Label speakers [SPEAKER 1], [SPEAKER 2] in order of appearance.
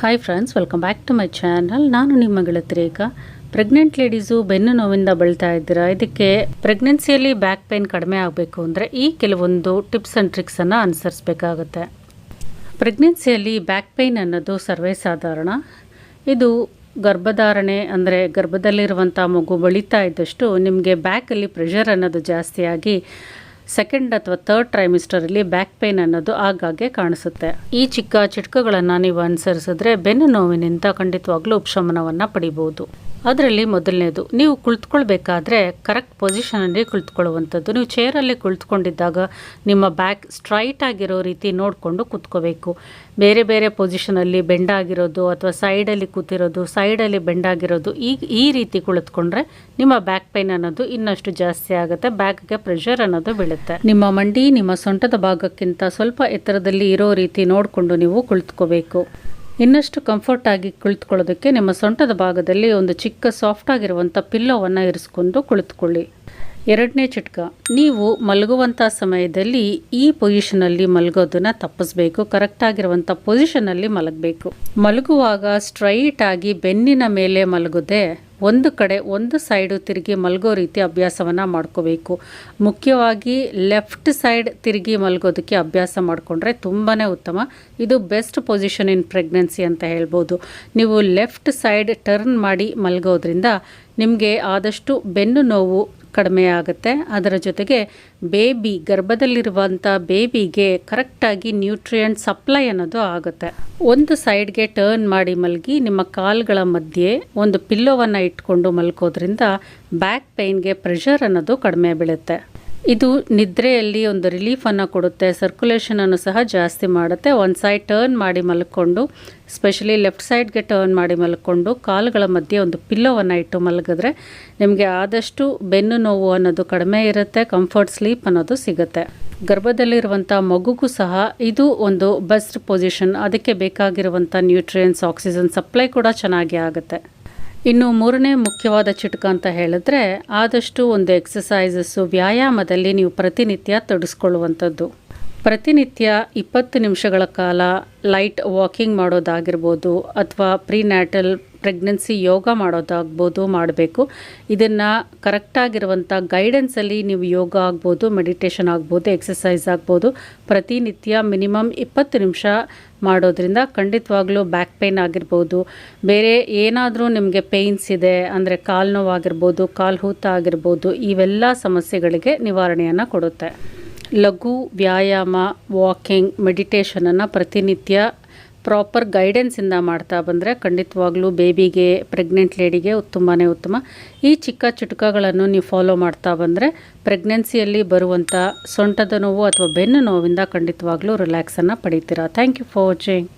[SPEAKER 1] Hi friends welcome back to my channel ನಾನು ನಿಮ್ಮ ಗೆಳತಿರೇಖಾ pregnant ladies ಬೆನ್ನು ನೋವಿಂದ ಬಳಲ್ತಾ ಇದ್ದೀರಾ? ಇದಕ್ಕೆ ಪ್ರೆಗ್ನೆನ್ಸಿಯಲ್ಲಿ ಬ್ಯಾಕ್ ಪೇನ್ ಕಡಿಮೆ ಆಗಬೇಕು ಅಂದರೆ ಈ ಕೆಲವೊಂದು ಟಿಪ್ಸ್ ಆ್ಯಂಡ್ ಟ್ರಿಕ್ಸನ್ನು ಅನುಸರಿಸಬೇಕಾಗುತ್ತೆ. ಪ್ರೆಗ್ನೆನ್ಸಿಯಲ್ಲಿ ಬ್ಯಾಕ್ ಪೇಯ್ನ್ ಅನ್ನೋದು ಸರ್ವೇ ಸಾಧಾರಣ ಇದು ಗರ್ಭಧಾರಣೆ ಅಂದರೆ ಗರ್ಭದಲ್ಲಿರುವಂಥ ಮಗು ಬಳಿತಾ ಇದ್ದಷ್ಟು ನಿಮಗೆ ಬ್ಯಾಕಲ್ಲಿ ಪ್ರೆಷರ್ ಅನ್ನೋದು ಜಾಸ್ತಿಯಾಗಿ ಸೆಕೆಂಡ್ ಅಥವಾ ಥರ್ಡ್ ಟ್ರೈಮಿಸ್ಟರಲ್ಲಿ ಬ್ಯಾಕ್ ಪೇನ್ ಅನ್ನೋದು ಆಗಾಗ್ಗೆ ಕಾಣಿಸುತ್ತೆ. ಈ ಚಿಕ್ಕ ಚಿಟ್ಕಗಳನ್ನು ನೀವು ಅನುಸರಿಸಿದ್ರೆ ಬೆನ್ನು ನೋವಿನಿಂದ ಖಂಡಿತವಾಗ್ಲೂ ಉಪಶಮನವನ್ನು ಪಡಿಬೋದು ಅದರಲ್ಲಿ ಮೊದಲನೇದು, ನೀವು ಕುಳಿತುಕೊಳ್ಬೇಕಾದ್ರೆ ಕರೆಕ್ಟ್ ಪೊಸಿಷನಲ್ಲಿ ಕುಳಿತುಕೊಳ್ಳುವಂಥದ್ದು. ನೀವು ಚೇರಲ್ಲಿ ಕುಳಿತುಕೊಂಡಿದ್ದಾಗ ನಿಮ್ಮ ಬ್ಯಾಕ್ ಸ್ಟ್ರೈಟ್ ಆಗಿರೋ ರೀತಿ ನೋಡಿಕೊಂಡು ಕೂತ್ಕೋಬೇಕು. ಬೇರೆ ಬೇರೆ ಪೊಸಿಷನಲ್ಲಿ ಬೆಂಡಾಗಿರೋದು ಅಥವಾ ಸೈಡಲ್ಲಿ ಕೂತಿರೋದು ಸೈಡಲ್ಲಿ ಬೆಂಡಾಗಿರೋದು ಈ ಈ ರೀತಿ ಕುಳಿತುಕೊಂಡ್ರೆ ನಿಮ್ಮ ಬ್ಯಾಕ್ ಪೈನ್ ಅನ್ನೋದು ಇನ್ನಷ್ಟು ಜಾಸ್ತಿ ಆಗುತ್ತೆ ಬ್ಯಾಕ್ಗೆ ಪ್ರೆಷರ್ ಅನ್ನೋದು ಬೀಳುತ್ತೆ. ನಿಮ್ಮ ಮಂಡಿ, ನಿಮ್ಮ ಸೊಂಟದ ಭಾಗಕ್ಕಿಂತ ಸ್ವಲ್ಪ ಎತ್ತರದಲ್ಲಿ ಇರೋ ರೀತಿ ನೋಡಿಕೊಂಡು ನೀವು ಕುಳಿತುಕೋಬೇಕು. ಇನ್ನಷ್ಟು ಕಂಫರ್ಟ್ ಆಗಿ ಕುಳಿತುಕೊಳ್ಳೋದಕ್ಕೆ ನಿಮ್ಮ ಸೊಂಟದ ಭಾಗದಲ್ಲಿ ಒಂದು ಚಿಕ್ಕ ಸಾಫ್ಟ್ ಆಗಿರುವಂಥ ಪಿಲ್ಲೋವನ್ನು ಇರಿಸ್ಕೊಂಡು ಕುಳಿತುಕೊಳ್ಳಿ. ಎರಡನೇ ಚಿಟ್ಕ, ನೀವು ಮಲಗುವಂಥ ಸಮಯದಲ್ಲಿ ಈ ಪೊಸಿಷನಲ್ಲಿ ಮಲಗೋದನ್ನ ತಪ್ಪಿಸ್ಬೇಕು ಕರೆಕ್ಟ್ ಆಗಿರುವಂಥ ಪೊಸಿಷನಲ್ಲಿ ಮಲಗಬೇಕು. ಮಲಗುವಾಗ ಸ್ಟ್ರೈಟ್ ಆಗಿ ಬೆನ್ನಿನ ಮೇಲೆ ಮಲಗದೆ ಒಂದು ಕಡೆ ಒಂದು ಸೈಡು ತಿರುಗಿ ಮಲಗೋ ರೀತಿ ಅಭ್ಯಾಸವನ್ನು ಮಾಡ್ಕೋಬೇಕು. ಮುಖ್ಯವಾಗಿ ಲೆಫ್ಟ್ ಸೈಡ್ ತಿರುಗಿ ಮಲಗೋದಕ್ಕೆ ಅಭ್ಯಾಸ ಮಾಡಿಕೊಂಡ್ರೆ ತುಂಬಾ ಉತ್ತಮ. ಇದು ಬೆಸ್ಟ್ ಪೊಸಿಷನ್ ಇನ್ ಪ್ರೆಗ್ನೆನ್ಸಿ ಅಂತ ಹೇಳ್ಬೋದು. ನೀವು ಲೆಫ್ಟ್ ಸೈಡ್ ಟರ್ನ್ ಮಾಡಿ ಮಲಗೋದ್ರಿಂದ ನಿಮಗೆ ಆದಷ್ಟು ಬೆನ್ನು ನೋವು ಕಡಿಮೆ ಆಗುತ್ತೆ. ಅದರ ಜೊತೆಗೆ ಬೇಬಿ ಗರ್ಭದಲ್ಲಿರುವಂಥ ಬೇಬಿಗೆ ಕರೆಕ್ಟಾಗಿ ನ್ಯೂಟ್ರಿಯೆಂಟ್ ಸಪ್ಲೈ ಅನ್ನೋದು ಆಗುತ್ತೆ. ಒಂದು ಸೈಡ್ಗೆ ಟರ್ನ್ ಮಾಡಿ ಮಲಗಿ ನಿಮ್ಮ ಕಾಲುಗಳ ಮಧ್ಯೆ ಒಂದು ಪಿಲ್ಲೋವನ್ನು ಇಟ್ಕೊಂಡು ಮಲ್ಕೋದ್ರಿಂದ ಬ್ಯಾಕ್ ಪೈನ್ಗೆ ಪ್ರೆಷರ್ ಅನ್ನೋದು ಕಡಿಮೆ ಬೀಳುತ್ತೆ. ಇದು ನಿದ್ರೆಯಲ್ಲಿ ಒಂದು ರಿಲೀಫನ್ನು ಕೊಡುತ್ತೆ ಸರ್ಕ್ಯುಲೇಷನನ್ನು ಸಹ ಜಾಸ್ತಿ ಮಾಡುತ್ತೆ. ಒಂದು ಸೈಡ್ ಟರ್ನ್ ಮಾಡಿ ಮಲ್ಕೊಂಡು ಸ್ಪೆಷಲಿ ಲೆಫ್ಟ್ ಸೈಡ್ಗೆ ಟರ್ನ್ ಮಾಡಿ ಮಲ್ಕೊಂಡು, ಕಾಲುಗಳ ಮಧ್ಯೆ ಒಂದು ಪಿಲ್ಲೋವನ್ನು ಇಟ್ಟು ಮಲಗಿದ್ರೆ ನಿಮಗೆ ಆದಷ್ಟು ಬೆನ್ನು ನೋವು ಅನ್ನೋದು ಕಡಿಮೆ ಇರುತ್ತೆ ಕಂಫರ್ಟ್ ಸ್ಲೀಪ್ ಅನ್ನೋದು ಸಿಗುತ್ತೆ. ಗರ್ಭದಲ್ಲಿರುವಂಥ ಮಗುಗೂ ಸಹ ಇದು ಒಂದು ಬೆಸ್ಟ್ ಪೊಸಿಷನ್ ಅದಕ್ಕೆ ಬೇಕಾಗಿರುವಂಥ ನ್ಯೂಟ್ರಿಯನ್ಸ್ ಆಕ್ಸಿಜನ್ ಸಪ್ಲೈ ಕೂಡ ಚೆನ್ನಾಗಿ ಆಗುತ್ತೆ. ಇನ್ನು ಮೂರನೇ ಮುಖ್ಯವಾದ ಚಿಟಕ ಅಂತ ಹೇಳಿದ್ರೆ ಆದಷ್ಟು ಒಂದು ಎಕ್ಸಸೈಸಸ್ಸು ವ್ಯಾಯಾಮದಲ್ಲಿ ನೀವು ಪ್ರತಿನಿತ್ಯ ತೊಡಗಿಸ್ಕೊಳ್ಳುವಂಥದ್ದು ಪ್ರತಿನಿತ್ಯ ಇಪ್ಪತ್ತು ನಿಮಿಷಗಳ ಕಾಲ ಲೈಟ್ ವಾಕಿಂಗ್ ಮಾಡೋದಾಗಿರ್ಬೋದು ಅಥವಾ ಪ್ರಿನ್ಯಾಟಲ್ ಪ್ರೆಗ್ನೆನ್ಸಿ ಯೋಗ ಮಾಡೋದಾಗ್ಬೋದು ಮಾಡಬೇಕು. ಇದನ್ನು ಕರೆಕ್ಟಾಗಿರುವಂಥ ಗೈಡೆನ್ಸಲ್ಲಿ ನೀವು ಯೋಗ ಆಗ್ಬೋದು ಮೆಡಿಟೇಷನ್ ಆಗ್ಬೋದು ಎಕ್ಸಸೈಸ್ ಆಗ್ಬೋದು. ಪ್ರತಿನಿತ್ಯ ಮಿನಿಮಮ್ ಇಪ್ಪತ್ತು ನಿಮಿಷ ಮಾಡೋದ್ರಿಂದ ಖಂಡಿತವಾಗ್ಲೂ ಬ್ಯಾಕ್ ಪೇಯ್ನ್ ಆಗಿರ್ಬೋದು. ಬೇರೆ ಏನಾದರೂ ನಿಮಗೆ ಪೇಯ್ನ್ಸ್ ಇದೆ ಅಂದರೆ ಕಾಲು ನೋವಾಗಿರ್ಬೋದು, ಕಾಲು ಹೂತ ಆಗಿರ್ಬೋದು, ಇವೆಲ್ಲ ಸಮಸ್ಯೆಗಳಿಗೆ ನಿವಾರಣೆಯನ್ನು ಕೊಡುತ್ತೆ. ಲಘು ವ್ಯಾಯಾಮ, ವಾಕಿಂಗ್ ಮೆಡಿಟೇಷನನ್ನು ಪ್ರತಿನಿತ್ಯ ಪ್ರಾಪರ್ ಗೈಡೆನ್ಸಿಂದ ಮಾಡ್ತಾ ಬಂದರೆ ಖಂಡಿತವಾಗ್ಲೂ ಬೇಬಿಗೆ ಪ್ರೆಗ್ನೆಂಟ್ ಲೇಡಿಗೆ ತುಂಬಾ ಉತ್ತಮ. ಈ ಚಿಕ್ಕ ಚುಟುಕಗಳನ್ನು ನೀವು ಫಾಲೋ ಮಾಡ್ತಾ ಬಂದರೆ ಪ್ರೆಗ್ನೆನ್ಸಿಯಲ್ಲಿ ಬರುವಂಥ ಸೊಂಟದ ನೋವು ಅಥವಾ ಬೆನ್ನು ನೋವಿಂದ ಖಂಡಿತವಾಗ್ಲೂ ರಿಲ್ಯಾಕ್ಸನ್ನು ಪಡಿತೀರಾ. Thank you for watching